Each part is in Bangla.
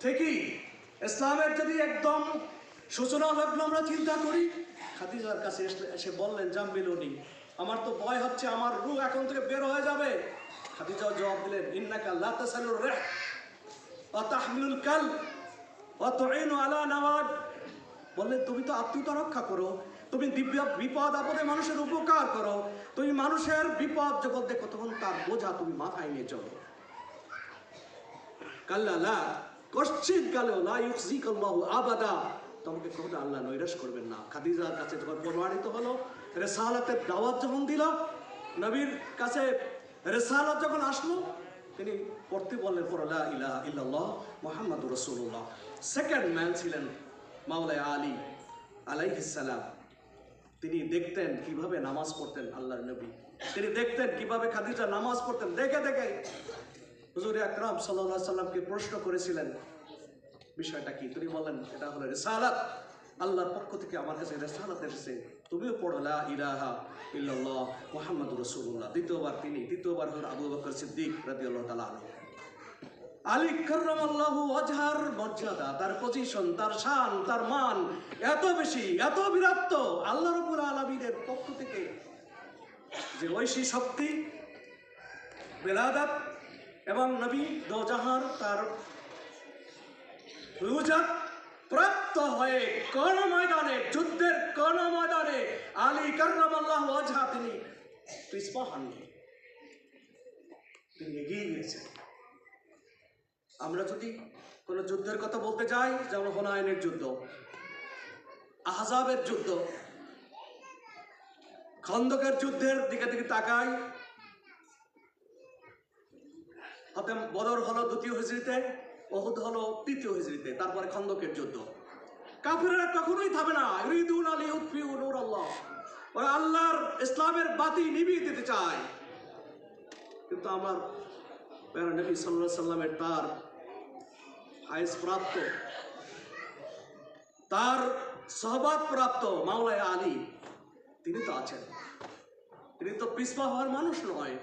ঠিকই ইসলামের যদি একদম সূচনা লগ্ন আমরা চিন্তা করি, খাদিজার কাছে এসে- বললেন, জাম্বিলুনি, আমার তো ভয় হচ্ছে, আমার রূহ এখন থেকে বের হয়ে যাবে। খাদিজা জবাব দিলেন, ইন্নাকা লা তাসালুর রিহ, ওয়া তাহমিলুল কাল ওয়া তুইনু আলা নাওয়াব বললেন, তুমি তো আত্মীয়তা রক্ষা করো, তুমি দিব্য বিপদ আপদে মানুষের উপকার করো, তুমি মানুষের বিপদ যখন দেখো তখন তার বোঝা তুমি মাথায় নিয়ে চলো। কাল্লা লা কশ্চিত কালেও লা ইউকজিক আল্লাহ আবাদা তোমাকে কখনো আল্লাহ নৈরাশ করবেন না। খাদিজার কাছে যখন প্রমাণিত হলো, রেসালাতের দাওয়াত যখন দিল, নবীর কাছে রেসালাত যখন আসলো, তিনি পড়তে বললেন পর লা ইলাহা ইল্লাল্লাহ মুহাম্মাদুর রাসূলুল্লাহ। সেকেন্ড ম্যান ছিলেন মাওলানা আলী আলাইহিস সালাম। তিনি দেখতেন কীভাবে নামাজ পড়তেন আল্লাহর নবী। তিনি দেখতেন কীভাবে খাদিজা নামাজ পড়তেন। দেখে দেখে। আকরাম প্রশ্ন করেছিলেন, বিষয়টা কি? তিনি বললেন, এটা হলো আল্লাহর পক্ষ থেকে আমার কাছে এসেছে। তুমিও ইলাহা ইল্লাল্লাহ দ্বিতীয়বার তিনি হলেন আবু বকর সিদ্দিক আলী কার্রামাল্লাহু ওয়াজহার মর্যাদা, তার পজিশন তার শান, তার মান এত বেশি, এত বিরাত্ত আল্লাহ রাব্বুল আলামিনের পক্ষ থেকে যে ঐশী শক্তি, বেলাদাত এবং নবী দোজাহার তার রুজাত প্রাপ্ত হয়ে কোন ময়দানে যুদ্ধের কোন ময়দানে আলী কার্রামাল্লাহু তিনি তিনি এগিয়ে গিয়েছেন। আমরা যদি কোনো যুদ্ধের কথা বলতে যাই, যেমন হোনায়নের যুদ্ধ, আহজাবের যুদ্ধ, খন্দকের যুদ্ধের দিকে দিকে তাকাই হাতে বদর হলো দ্বিতীয় হিজড়িতে ওহুদ হলো তৃতীয় হিজড়িতে, তারপরে খন্দকের যুদ্ধ। কাফিরেরা কখনোই থামে না। ইরিদুন আলী উৎফিউ নূর আল্লাহ ওরা আল্লাহর ইসলামের বাতি নিভিয়ে দিতে চায়। কিন্তু আমার প্যারা নবী সাল্লাহ সাল্লামের তার হাইস প্রাপ্ত, তার সহবাদ প্রাপ্ত মাওলায় আলী, তিনি তো আছেন। তিনি তো পিসপা হওয়ার মানুষ নয়।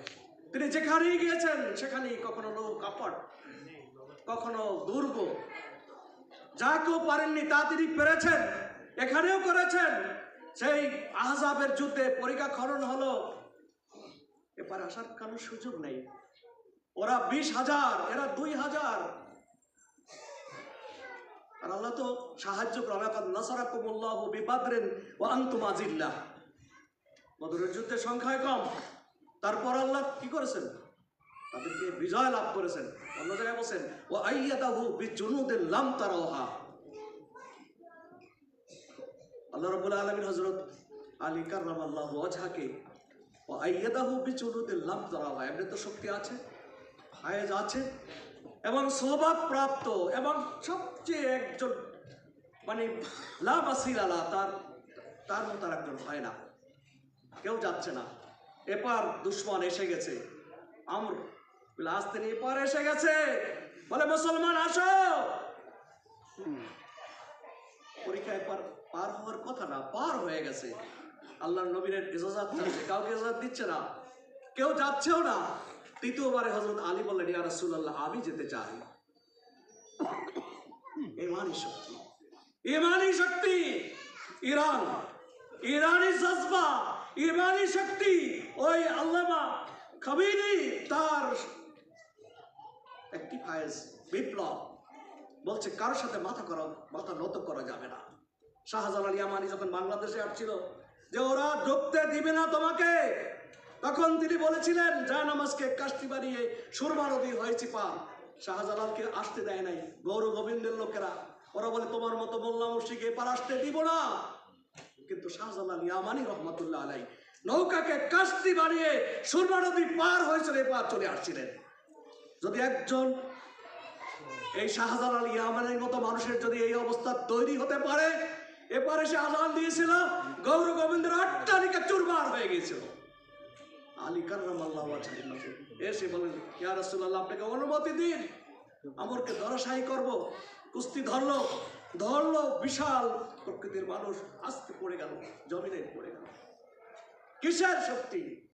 তিনি যেখানেই গিয়েছেন, সেখানেই কখনো লোক কাপড় কখনো দুর্গ। যা কেউ পারেননি, তা তিনি পেরেছেন, এখানেও করেছেন। সেই আহজাবের যুদ্ধে পরীক্ষা খনন হলো। এবার আসার কারোর সুযোগ নেই। ওরা বিশ হাজার, এরা দুই হাজার। আর আল্লাহ তো সাহায্য নাসারাকুমুল্লাহু বিবাদরিন ওয়া আনতুম আজিল্লাহ বদরের যুদ্ধের সংখ্যায় কম। তারপর আল্লাহ কি করেছেন? তাদেরকে বিজয় লাভ করেছেন। অন্য জায়গায় বলছেন ও আইয়াদাহু বিজুনুদিন লাম আল্লাহ রাব্বুল আলামিন হযরত আলী ওয়াজহাকে ও আইয়াদাহু লাম তারাওহা। এমনি তো শক্তি আছে, হায়েজ আছে, এবং প্রাপ্ত, এবং সবচেয়ে একজন মানে লাভাসির আলা তার তার মতো একজন হয় না। কেউ যাচ্ছে না। এপার দুশ্মন এসে গেছে। আমর বলে আসতে এপার এসে গেছে। বলে, মুসলমান আসো। পরীক্ষা এপার পার হওয়ার কথা না, পার হয়ে গেছে। আল্লাহর নবীর ইজাজাত চাচ্ছে কাউকে ইজাজাত দিচ্ছে না। কেউ যাচ্ছেও না। তৃতীয়বারে হজরত আলী বললেন, ইয়া রাসূলুল্লাহ, আমি যেতে চাই। ইমানি শক্তি। ইমানি শক্তি। ইরান ইরানি জজবা। ইমানি শক্তি ওই আল্লামা খাবিরি তার একটি ফায়েজ বিপ্লব। বলছে, কারোর সাথে মাথা করা, মাথা নত করা যাবে না। শাহজালাল ইয়ামানি যখন বাংলাদেশে আসছিল, যে ওরা ঢুকতে দিবে না তোমাকে, তখন তিনি বলেছিলেন জায়নামাজকে কাষ্টি বাড়িয়ে সুরমা নদী হয়েছে পা শাহজালালকে আসতে দেয় নাই গৌর গোবিন্দের লোকেরা। ওরা বলে, তোমার মতো মোল্লা মুর্শিকে এপার আসতে দিব না। কিন্তু শাহজালাল ইয়ামানি রহমতুল্লাহ আলাই নৌকাকে কাস্তি বানিয়ে সুরমা নদী পার হয়েছিল এপার চলে আসছিলেন। যদি একজন এই শাহজালাল ইয়ামানের মতো মানুষের যদি এই অবস্থা তৈরি হতে পারে এপারে সে আজান দিয়েছিল, গৌর গোবিন্দের অট্টালিকা চুরমার হয়ে গিয়েছিল। আলী কার্রাম আল্লাহ এসে বলেন ইয়া রাসূলুল্লাহ, আপনাকে অনুমতি দিন। আমরকে ধরাশায়ী করব, কুস্তি ধরলো ধরলো বিশাল। প্রকৃতির মানুষ আস্তে পড়ে গেল জমিনে পড়ে গেল। কিসের শক্তি?